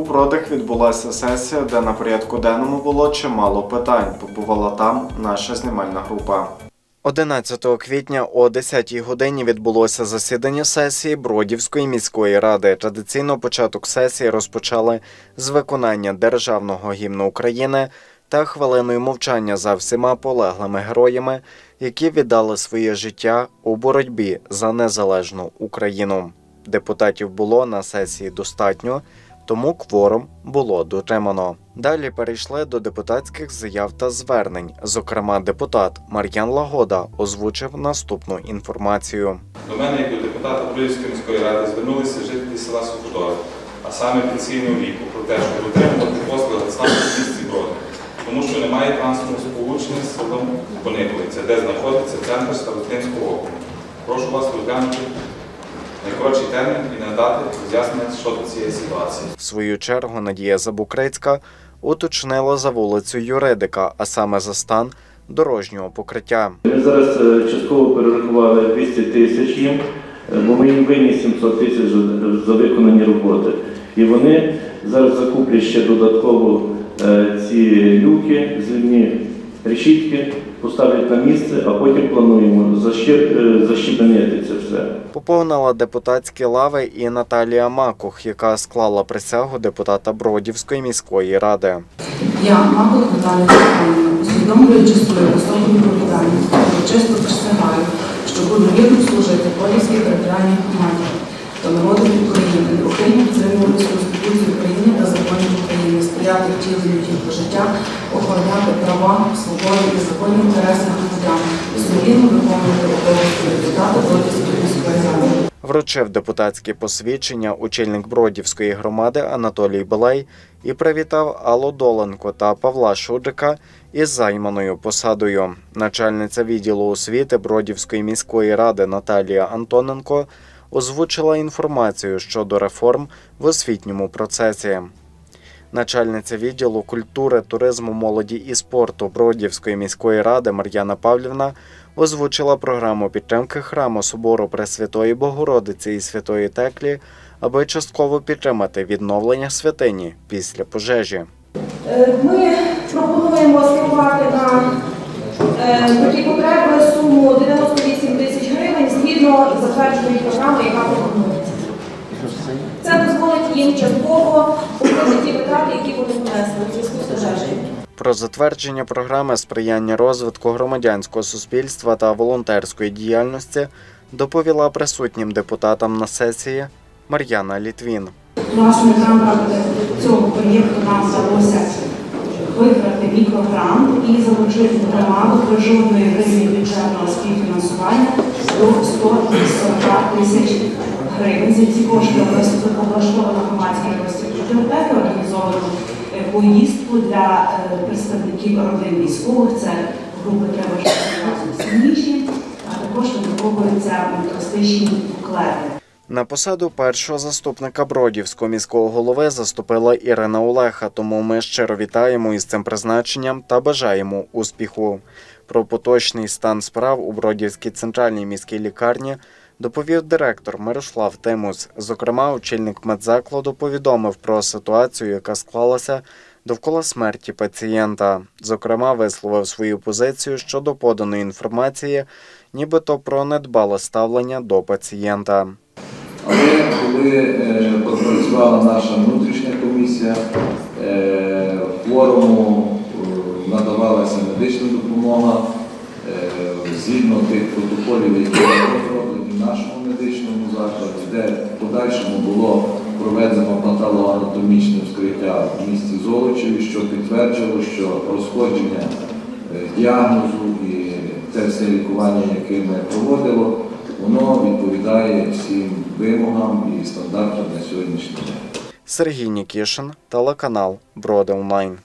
У Бродах відбулася сесія, де на порядку денному було чимало питань. Побувала там наша знімальна група. 11 квітня о 10 годині відбулося засідання сесії Бродівської міської ради. Традиційно початок сесії розпочали з виконання державного гімну України та хвилиною мовчання за всіма полеглими героями, які віддали своє життя у боротьбі за незалежну Україну. Депутатів було на сесії достатньо, тому кворум було дотримано. Далі перейшли до депутатських заяв та звернень. Зокрема, депутат Мар'ян Лагода озвучив наступну інформацію. До мене, як до депутата Бродівської міської ради, звернулися жителі села Суходор, а саме пенсійного віку, про те, щоб отримувати послуги саме в місті Броди, тому що немає транспортного сполучення з селом Пониковиця, де знаходиться центр Старостинського округу. Прошу вас розглянути найкоротший термін і надати роз'яснення щодо цієї ситуації. В свою чергу Надія Забукрицька уточнила за вулицю юридика, а саме за стан дорожнього покриття. Ми зараз е, частково перерахували 200 тисяч їм, е, бо ми їм винні 700 тисяч за- виконані роботи. І вони зараз закуплять ще додатково е, ці люки, зливні решітки, поставлять на місце, а потім плануємо защебенити це все. Поповнила депутатські лави і Наталія Макух, яка склала присягу депутата Бродівської міської ради. Я, Маков Наталія Степанівна, усвідомлюючи свою високу відповідальність, урочисто присягаю, що буду вірно служити Полівській територіальній громаді охороняти права, свободи і законні інтереси громадян, сумлінно виконувати обов'язки депутата Бродівської міської ради. Вручив депутатські посвідчення очільник Бродівської громади Анатолій Белей і привітав Аллу Доленко та Павла Шудрика із займаною посадою. Начальниця відділу освіти Бродівської міської ради Наталія Антоненко озвучила інформацію щодо реформ в освітньому процесі. Начальниця відділу культури, туризму, молоді і спорту Бродівської міської ради Мар'яна Павлівна озвучила програму підтримки храму собору Пресвятої Богородиці і Святої Теклі, аби частково підтримати відновлення святині після пожежі. Е, Ми пропонуємо скерувати на е, такі потреби суму 98 тисяч гривень згідно затвердженої програми, яка пропонується. Це дозволить їм частково покрити ті витрати, які вони понесли у зв'язку з пожежею. Про затвердження програми сприяння розвитку громадянського суспільства та волонтерської діяльності доповіла присутнім депутатам на сесії Мар'яна Літвін. Власне, рамках цього проєкту нам вдалося виграти мікрогрант і залучити громаду до жодної гривні бюджетного співфінансування до 140 тисяч гривень. За ці кошти облаштована громадська бібліотека, організовано е, поїздку для е, представників родин військових. Це групи треба сильніші, а також виконуються туристичні буклети. На посаду першого заступника Бродівського міського голови заступила Ірина Олеха, тому ми щиро вітаємо із цим призначенням та бажаємо успіху. Про поточний стан справ у Бродівській центральній міській лікарні доповів директор Мирослав Тимус. Зокрема, очільник медзакладу повідомив про ситуацію, яка склалася довкола смерті пацієнта. Зокрема, висловив свою позицію щодо поданої інформації, нібито про недбале ставлення до пацієнта. Але коли е, пропрацювала наша внутрішня комісія, е, форуму е, надавалася медична допомога е, згідно тих протоколів, які розроблені нашому медичному закладі, де в подальшому було проведено патологоанатомічне вскриття в місті Золочеві, що підтверджувало, що розходження е, діагнозу і це все лікування, яке ми проводило, воно відповідає всім вимогам і стандартам на сьогоднішній день. Сергій Нікішин, телеканал Броди Онлайн.